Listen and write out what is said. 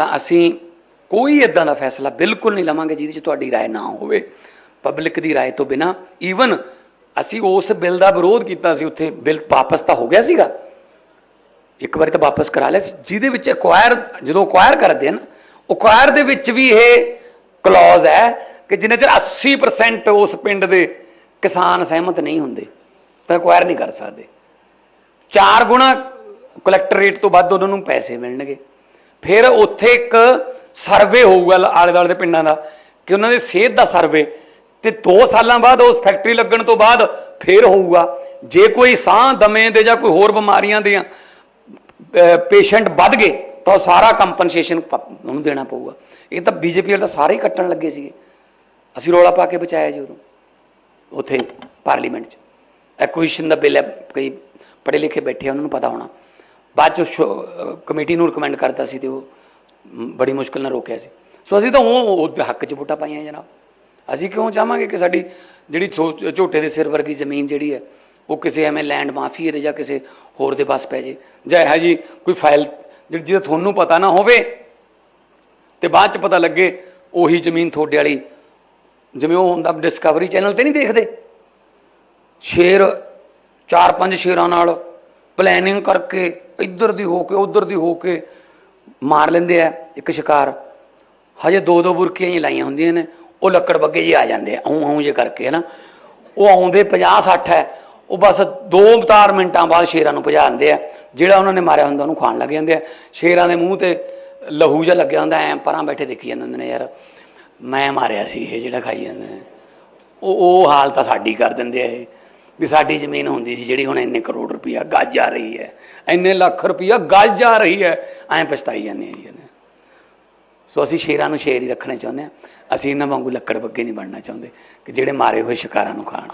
ਤਾਂ ਅਸੀਂ ਕੋਈ ਇਦਾਂ ਦਾ ਫੈਸਲਾ ਬਿਲਕੁਲ ਨਹੀਂ ਲਵਾਂਗੇ ਜਿਹਦੇ 'ਚ ਤੁਹਾਡੀ رائے ਨਾ ਹੋਵੇ ਪਬਲਿਕ ਦੀ رائے ਤੋਂ ਬਿਨਾ ਈਵਨ ਅਸੀਂ ਉਸ ਬਿੱਲ ਦਾ ਵਿਰੋਧ ਕੀਤਾ ਸੀ ਉੱਥੇ ਬਿੱਲ ਵਾਪਸ ਤਾਂ ਹੋ ਗਿਆ ਸੀਗਾ ਇੱਕ ਵਾਰੀ ਤਾਂ ਵਾਪਸ ਕਰਾ ਲਿਆ ਸੀ ਜਿਹਦੇ ਵਿੱਚ ਐਕਵਾਇਰ ਜਦੋਂ ਐਕਵਾਇਰ ਕਰਦੇ ਹਨ ਐਕਵਾਇਰ ਦੇ ਵਿੱਚ ਵੀ ਇਹ ਕਲੌਜ਼ ਹੈ ਕਿ ਜਿੰਨੇ ਚਿਰ 80% ਉਸ ਪਿੰਡ ਦੇ ਕਿਸਾਨ ਸਹਿਮਤ ਨਹੀਂ ਹੁੰਦੇ ਤਾਂ ਐਕਵਾਇਰ ਨਹੀਂ ਕਰ ਸਕਦੇ ਚਾਰ ਗੁਣਾ ਕਲੈਕਟਰ ਰੇਟ ਤੋਂ ਵੱਧ ਉਹਨਾਂ ਨੂੰ ਪੈਸੇ ਮਿਲਣਗੇ ਫਿਰ ਉੱਥੇ ਇੱਕ ਸਰਵੇ ਹੋਊਗਾ ਆਲੇ ਦੁਆਲੇ ਦੇ ਪਿੰਡਾਂ ਦਾ, ਕਿ ਉਹਨਾਂ ਦੀ ਸਿਹਤ ਦਾ ਸਰਵੇ ਤੇ 2 ਸਾਲਾਂ ਬਾਅਦ ਉਸ ਫੈਕਟਰੀ ਲੱਗਣ ਤੋਂ ਬਾਅਦ ਫੇਰ ਹੋਊਗਾ। ਜੇ ਕੋਈ ਸਾਹ ਦਮੇ ਦੇ ਜਾਂ ਕੋਈ ਹੋਰ ਬਿਮਾਰੀਆਂ ਦੇ ਪੇਸ਼ੈਂਟ ਵੱਧ ਗਏ, ਤਾਂ ਉਹ ਸਾਰਾ ਕੰਪਨਸੇਸ਼ਨ ਉਹਨੂੰ ਦੇਣਾ ਪਊਗਾ। ਇਹ ਤਾਂ ਬੀਜੇਪੀ ਵਾਲੇ ਤਾਂ ਸਾਰੇ ਹੀ ਕੱਟਣ ਲੱਗੇ ਸੀਗੇ। ਅਸੀਂ ਰੋਲਾ ਪਾ ਕੇ ਬਚਾਇਆ ਜੀ ਉਦੋਂ, ਉੱਥੇ ਪਾਰਲੀਮੈਂਟ 'ਚ। ਐਕੁਇਸ਼ਨ ਦਾ ਬਿੱਲ ਹੈ, ਕਈ ਪੜ੍ਹੇ ਲਿਖੇ ਬੈਠੇ ਉਹਨਾਂ ਨੂੰ ਪਤਾ ਹੋਣਾ। ਬਾਅਦ ਚ ਕਮੇਟੀ ਨੂੰ ਰეკਮੈਂਡ ਕਰਤਾ ਸੀ ਤੇ ਉਹ ਬੜੀ ਮੁਸ਼ਕਲ ਨਾਲ ਰੋਕਿਆ ਸੀ। ਸੋ ਅਸੀਂ ਤਾਂ ਉਹ ਹੱਕ 'ਚ ਵੋਟਾਂ ਪਾਈਆਂ ਜਨਾਬ। ਅਸੀਂ ਕਿਉਂ ਚਾਹਾਂਗੇ ਕਿ ਸਾਡੀ ਜਿਹੜੀ ਛੋ- ਝੋਟੇ ਦੇ ਸਿਰ ਵਰਗੀ ਜ਼ਮੀਨ ਜਿਹੜੀ ਹੈ, ਉਹ ਕਿਸੇ ਐਵੇਂ ਲੈਂਡ ਮਾਫੀਏ ਦੇ ਜਾਂ ਕਿਸੇ ਹੋਰ ਦੇ ਪਾਸ ਪੈ ਜੇ। ਜਾਂ ਇਹ ਜੀ ਕੋਈ ਫਾਈਲ ਜਿਹੜੀ ਜਿਹਦਾ ਤੁਹਾਨੂੰ ਪਤਾ ਨਾ ਹੋਵੇ, ਤੇ ਬਾਅਦ ਚ ਪਤਾ ਲੱਗੇ ਉਹੀ ਜ਼ਮੀਨ ਤੁਹਾਡੇ ਵਾਲੀ, ਜਿਵੇਂ ਉਹ ਹੁੰਦਾ ਡਿਸਕਵਰੀ ਚੈਨਲ ਤੇ ਨਹੀਂ ਦੇਖਦੇ। ਸ਼ੇਰ ਚਾਰ ਪੰਜ ਸ਼ੇਰਾਂ ਨਾਲ ਪਲੈਨਿੰਗ ਕਰਕੇ ਇੱਧਰ ਦੀ ਹੋ ਕੇ, ਉੱਧਰ ਦੀ ਹੋ ਕੇ ਮਾਰ ਲੈਂਦੇ ਆ। ਇੱਕ ਸ਼ਿਕਾਰ, ਹਜੇ ਦੋ ਦੋ ਬੁਰਕੀਆਂ ਹੀ ਲਾਈਆਂ ਹੁੰਦੀਆਂ ਨੇ, ਉਹ ਲੱਕੜ ਬੱਗੇ ਜੀ ਆ ਜਾਂਦੇ ਆ ਆਉਂ ਆਉਂ ਜੇ ਕਰਕੇ ਹੈ ਨਾ ਉਹ ਆਉਂਦੇ 50 60 ਹੈ, ਉਹ ਬਸ 2-4 ਮਿੰਟਾਂ ਬਾਅਦ ਸ਼ੇਰਾਂ ਨੂੰ ਭਜਾ ਦਿੰਦੇ ਆ, ਜਿਹੜਾ ਉਹਨਾਂ ਨੇ ਮਾਰਿਆ ਹੁੰਦਾ ਉਹਨੂੰ ਖਾਣ ਲੱਗ ਜਾਂਦੇ ਆ। ਸ਼ੇਰਾਂ ਦੇ ਮੂੰਹ ਤੇ ਲਹੂ ਜਿਹਾ ਲੱਗਿਆ ਹੁੰਦਾ, ਐ ਪਰਾਂ ਬੈਠੇ ਦੇਖੀ ਜਾਂਦੇ ਹੁੰਦੇ ਨੇ, ਯਾਰ, ਮੈਂ ਮਾਰਿਆ ਸੀ ਇਹ ਜਿਹੜਾ ਖਾਈ ਜਾਂਦੇ ਨੇ। ਉਹ ਉਹ ਹਾਲ ਤਾਂ ਸਾਡੀ ਕਰ ਦਿੰਦੇ ਆ ਇਹ। ਵੀ ਸਾਡੀ ਜ਼ਮੀਨ ਹੁੰਦੀ ਸੀ ਜਿਹੜੀ ਹੁਣ ਇੰਨੇ ਕਰੋੜ ਰੁਪਈਆ ਗੱਜ ਜਾ ਰਹੀ ਹੈ, ਇੰਨੇ ਲੱਖ ਰੁਪਈਆ ਗੱਜ ਜਾ ਰਹੀ ਹੈ, ਐਂ ਪਛਤਾਈ ਜਾਂਦੇ ਆ ਜੀ ਸੋ ਅਸੀਂ ਸ਼ੇਰਾਂ ਨੂੰ ਸ਼ੇਰ ਹੀ ਰੱਖਣਾ ਚਾਹੁੰਦੇ ਆ ਅਸੀਂ ਇਹਨਾਂ ਵਾਂਗੂ ਲੱਕੜ ਬੱਗੇ ਨਹੀਂ ਬਣਨਾ ਚਾਹੁੰਦੇ ਕਿ ਜਿਹੜੇ ਮਾਰੇ ਹੋਏ ਸ਼ਿਕਾਰਾਂ ਨੂੰ ਖਾਣ।